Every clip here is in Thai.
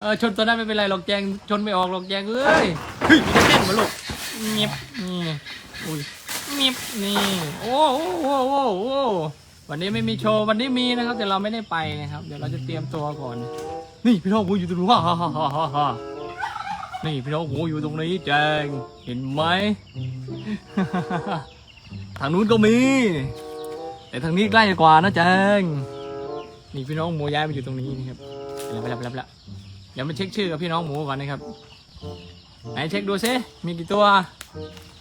เออชนตัวนั้นไม่เป็นไรหรอกแจงชนไม่ออกหรอกแจงเอ้ยเฮ้ยมันจะแน่นมาลูกเงียบนี่อุ้ยเงียบนี่โอ้โอ้โอ้โอ้โอ้วันนี้ไม่มีโชว์วันนี้มีนะครับ แต่เราไม่ได้ไปนะครับ เดี๋ยวเราจะเตรียมตัวก่อน นี่พี่น้องหมูอยู่ตรงนู้นฮ่าฮ่าฮ่าฮ่าฮ่าฮ่านี่พี่น้องหมูอยู่ตรงนี้แจงเห็นไหมทางนู้นก็มี แต่ทางนี้ใกล้กว่านะแจงนี่พี่น้องหมูย้ายมาอยู่ตรงนี้นะครับไปแล้วไปแล้วไปแล้วไปแล้วเดี๋ยวมาเช็คชื่อกับพี่น้องหมูก่อนนะครับ ไหนเช็คดูซิมีกี่ตัว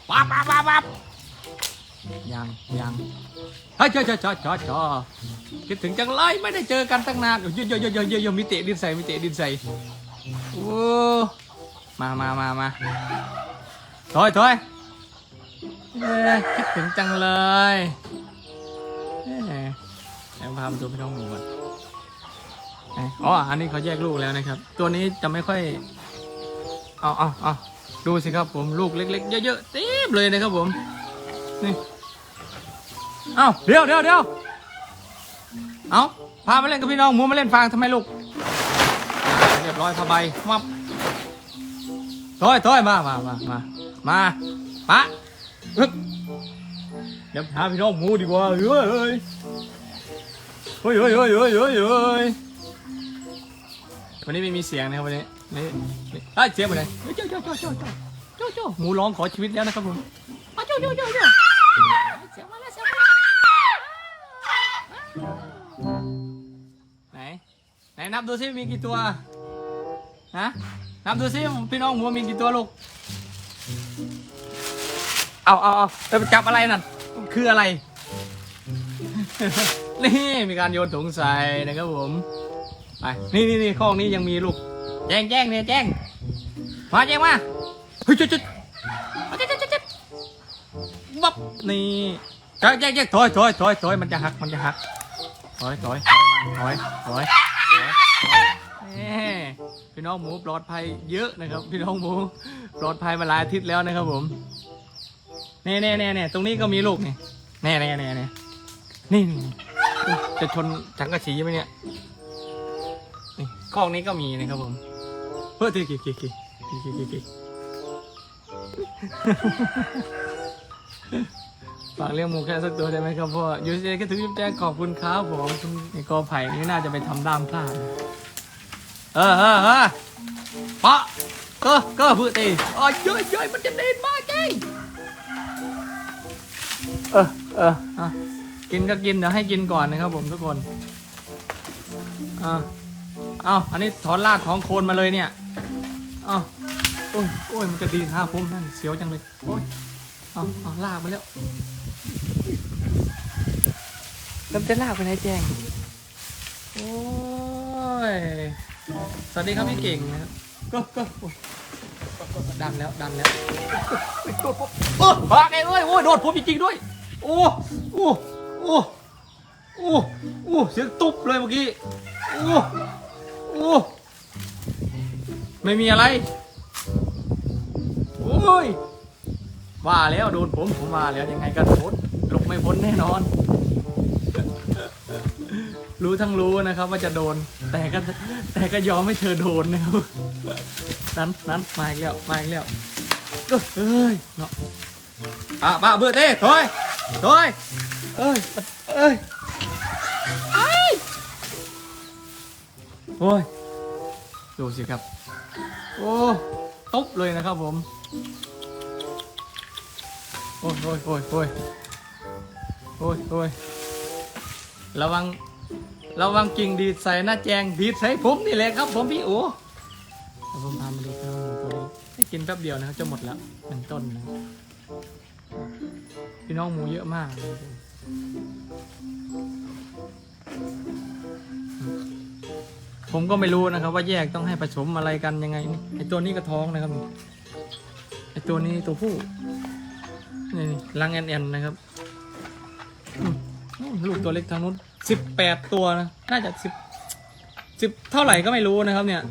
ปั๊บปั๊บปั๊บปั๊บยังยังเฮ้ยจ้าเจ้าเจ้าเจ้าเจ้าคิดถึงจังเลยไม่ได้เจอกันตั้งนานเยอะเยอะเยอะเยอะเยอะเยมีเตะดินใส่มีเตะดินใส่โอ้มามามามาถอยถอยคิดถึงจังเลยเอ้ยแล้วพามาดูพี่น้องหมูก่อน อ๋อ อันนี้เขาแยกลูกแล้วนะครับ ตัวนี้จะไม่ค่อย เอาเอาเอาดูสิครับผมลูกเล็ก ๆ เยอะๆเต็มเลยนะครับผม นี่ เอาเดี๋ยวเดี๋ยวเดี๋ยวเอาพามาเล่นกับพี่น้องมูมาเล่นฟางทำไมลูก เรียบร้อยผ้าใบมับถอยถอยมามามามามาปะเดี๋ยวหาพี่น้องมูดีกว่าเฮ้ยเฮ้ยเฮ้ยเฮ้ยเฮ้ยเฮ้ย วันนี้ไม่มีเสียงนะครับวันนี้นี่นี่ไอ้ยเสียงไปไหนเฮ้ยเจ้าเจ้าเจ้าเจ้าเจ้าเจ้าเจ้าหมูร้องขอชีวิตแล้วนะครับผมอ้าวเจ้าเจ้าเจ้าเจ้าเสียงมาแล้วเสียงมาแล้วไหนไหนนับดูซิมีกี่ตัวฮะนับดูซิพี่น้องหมูมีกี่ตัวลูกเอาเอาเอาจะไปจับอะไรนั่นคืออะไร นี่มีการโยนถุงใส่นะครับผม ไป นี่นี่นี่ข้องนี้ยังมีลูก แจ้งแจ้งเนี่ยแจ้ง มาแจ้งมาเฮ้ยจุดจุดเอาจุดจุดจุดจุดบับนี่แจ้งแจ้งแจ้งถอยถอยถอยถอยมันจะหัก มันจะหัก ถอยถอยถอยมาถอยถอยถอยแหมพี่น้องหมูปลอดภัยเยอะนะครับ พี่น้องหมูปลอดภัยมาหลายอาทิตย์แล้วนะครับผมเน่เน่เน่เน่ตรงนี้ก็มีลูกนี่แน่แน่แน่แน่นี่นี่นี่อุ๊ยจะชนจังกระสีไหมเนี่ย คอกนี้ก็มีนะครับผมเฮ้ยเกี่ยวเกี่ยวเกี่ยวเกี่ยวเกี่ยวฝากเลี้ยงหมูแค่สักตัวได้ไหมครับพ่อยูเจก็ถึงยุบแจ้งขอบคุณครับผมคุณไอ้กอไผ่นี่น่าจะไปทำด้ามพลาดเออเออเออปะก็ก็พื้นตีอ๋อเยอะเยอะมันจะเด่นมากจริงเออเอออะกินก็กินเดี๋ยวให้กินก่อนนะครับผมทุกคนอะ เอาอันนี้ถอนรากของโคนมาเลยเนี่ยเอาโอ้ยโอ้ยมันจะดีท่าผมนั่นเสียวจังเลยโอ้ยเอาเอาลากมาแล้วแล้วจะลากไปไหนแจงโอ้ยสวัสดีครับพี่เก่งนะครับก็ก็โอ้ยดันแล้วดันแล้วเออพาไงเอ้ยโอ้ยโดนผมจริงๆด้วย โอ้โอ้โอ้โอ้โอ้เสียงตุ๊บเลยเมื่อกี้โอ้โอ้ ไม่มีอะไร โอ้ย ว่าแล้วโดนผมผมมาแล้วยังไงก็พ้นหลบไม่พ้นแน่นอน รู้ทั้งรู้นะครับว่าจะโดน แต่ก็แต่ก็ยอมให้เธอโดนนะครับนั้นนั้นมาอีกแล้วมาอีกแล้วเอ้ยเอ้ยเนาะอะมาเบื่อเต้ถอยถอยเอ้ยเอ้ยเอ้ยโอ้ย ดูสิครับ โอ้ตุ๊บเลยนะครับผม โอ้ยโอ้ยโอ้ยโอ้ยโอ้ยโอ้ยระวัง ระวังกิ่งดีดใส่หน้าแจงดีดใส่ผมนี่แหละครับผมพี่โอ้ผมพามาดูเจ้าดูตัวนี้ให้กินแป๊บเดียวนะครับจะหมดแล้วหนึ่งต้นนะพี่น้องหมูเยอะมากเลย ผมก็ไม่รู้นะครับ ว่าแยกต้องให้ผสมอะไรกันยังไงนี่ไอตัวนี้ก็ท้องนะครับไอตัวนี้ตัวผู้นี่ลังแอนแอนนะครับลูกตัวเล็กทางนู้นสิบแปดตัวนะน่าจะสิบสิบเท่าไหร่ก็ไม่รู้นะครับ เนี่ย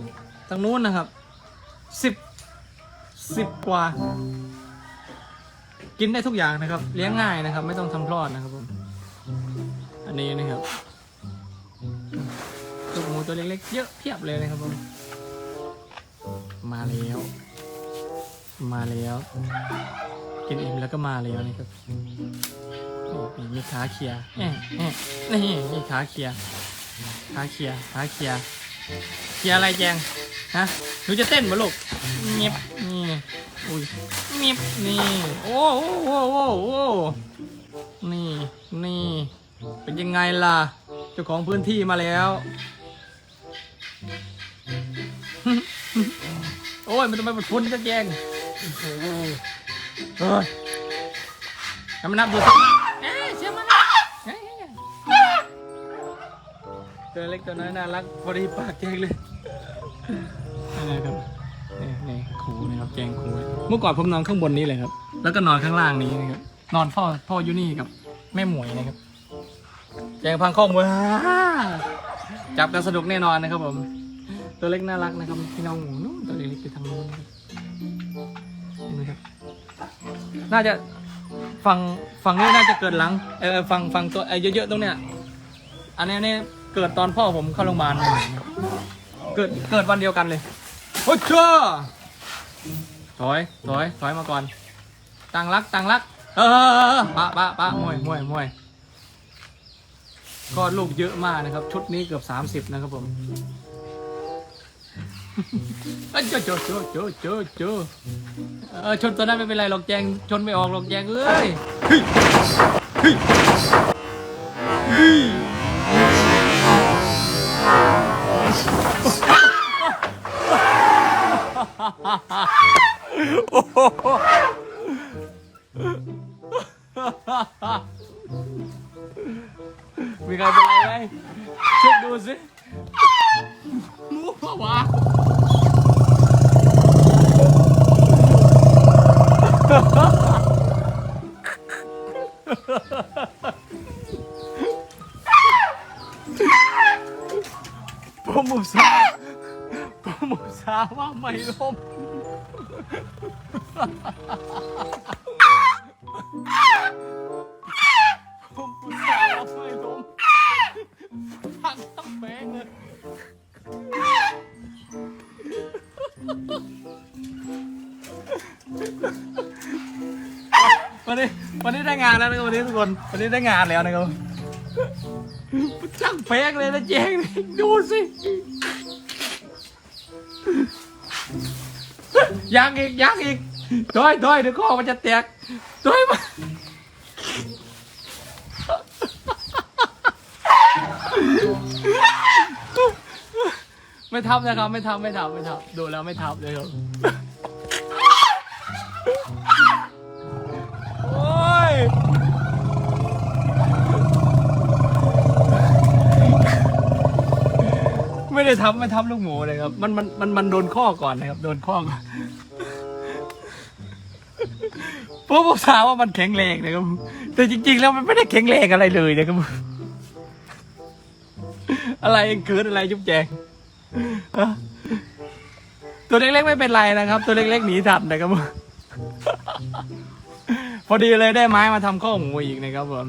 ทางนู้นนะครับสิบสิบกว่า กินได้ทุกอย่างนะครับ เลี้ยงง่ายนะครับ ไม่ต้องทำคลอดนะครับผมอันนี้นะครับ มูตัวเล็กๆ เยอะเพียบเลยนะครับผมมาแล้ว มาแล้ว กินอิ่มแล้วก็มาแล้วนี่ครับนี่มีขาเคลียร์แอะแอะนี่มีขาเคลียขาเคลียขาเคลียเคลียอะไรแจงฮะหนูจะเต้นมาลูกเงียบนี่อุ้ยเงียบนี่โอ้โหโอ้โหโอ้โหนี่นี่เป็นยังไงล่ะเจ้าของพื้นที่มาแล้ว อ้ยมันทำไมมันฟุ้นจังแจงโอ้โหเฮ้ยให้มันนับดูสิเอ๊ะเชื่อมันนะเอ๊ะตัวเล็กตัวน้อยน่ารักพอดีปากแจงเลยอะไรครับนี่นี่ครูนะครับแจงครูเมื่อก่อนผมนอนข้างบนนี้เลยครับ แล้วก็นอนข้างล่างนี้นะครับ นอนพ่อพ่ออยู่นี่กับแม่หมวยนะครับ แจงพังข้องมือจับกันสนุกแน่นอนนะครับผม ตัวเล็กน่ารักนะครับพี่น้องหมูนู้นตัว เล็กๆไปทางนู้นนะครับเห็นไหมครับ น่าจะฝั่งฝั่งนี้น่าจะเกิดหลังเออฝั่งฝั่งตัวไอ้เยอะๆตรงเนี้ยอันนี้นี่เกิดตอนพ่อผมเข้าโรงพยาบาลเกิดเกิดวันเดียวกันเลยโอ้เจ้าถอยถอยถอยมาก่อนตังรักตังรัก เออปะปะปะมวยมวยมวยก็ลูกเยอะมากนะครับ ชุดนี้เกือบสามสิบนะครับผม เอ้ยเจ้าเจ้าเจ้าเจ้าเจ้าเจ้าเออชนตัวนั้นไม่เป็นไรหรอกแจงชนไม่ออกหรอกแจงเอ้ยเฮ้ยเฮ้ยเฮ้ยโอ้โหมีใครเป็นไร ไม่ล้มผมอุตส่าห์ว่าไม่ล้มพังทั้งแบงเลยวันนี้วันนี้ได้งานแล้วนะครับวันนี้ทุกคนวันนี้ได้งานแล้วนะครับช่างเพงเลยนะเจ๊งดูสิ ยังอีกยังอีกด้อยด้อยเดี๋ยวคอมันจะแตกถอยมาไม่ทับนะครับ ไม่ทับไม่ทับไม่ทับดูแล้วไม่ทับเลยครับ ไม่ได้ทำไม่ทำลูกหมูเลยครับ มันมันมันมันโดนข้อก่อนนะครับ โดนข้อก่อนเพราะผมถามว่ามันแข็งแรงนะครับ แต่จริง ๆ แล้วมันไม่ได้แข็งแรงอะไรเลยนะครับ อะไรเองเกิดอะไรจุ๊บแจงฮะตัวเล็กๆไม่เป็นไรนะครับ ตัวเล็กๆหนีทันนะครับพอดีเลยได้ไม้มาทำข้อหมูอีกนะครับผม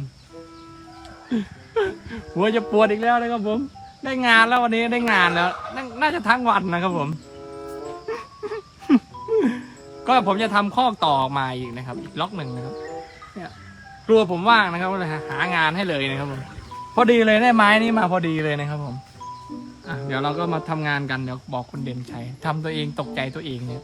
หัวจะปวดอีกแล้วนะครับผม ได้งานแล้ววันนี้ได้งานแล้วนาน่าจะทั้งวันนะครับผม ก็ผมจะทำข้อต่อออกมาอีกนะครับ อีกล็อกหนึ่งนะครับ เนี่ยกลัวผมว่างนะครับเลยหางานให้เลยนะครับผมพอดีเลยได้ไม้นี้มาพอดีเลยนะครับ ผมอะเดี๋ยวเราก็มาทำงานกันเดี๋ยวบอกคุณเด่นชัยทำตัวเองตกใจตัวเองเนี่ย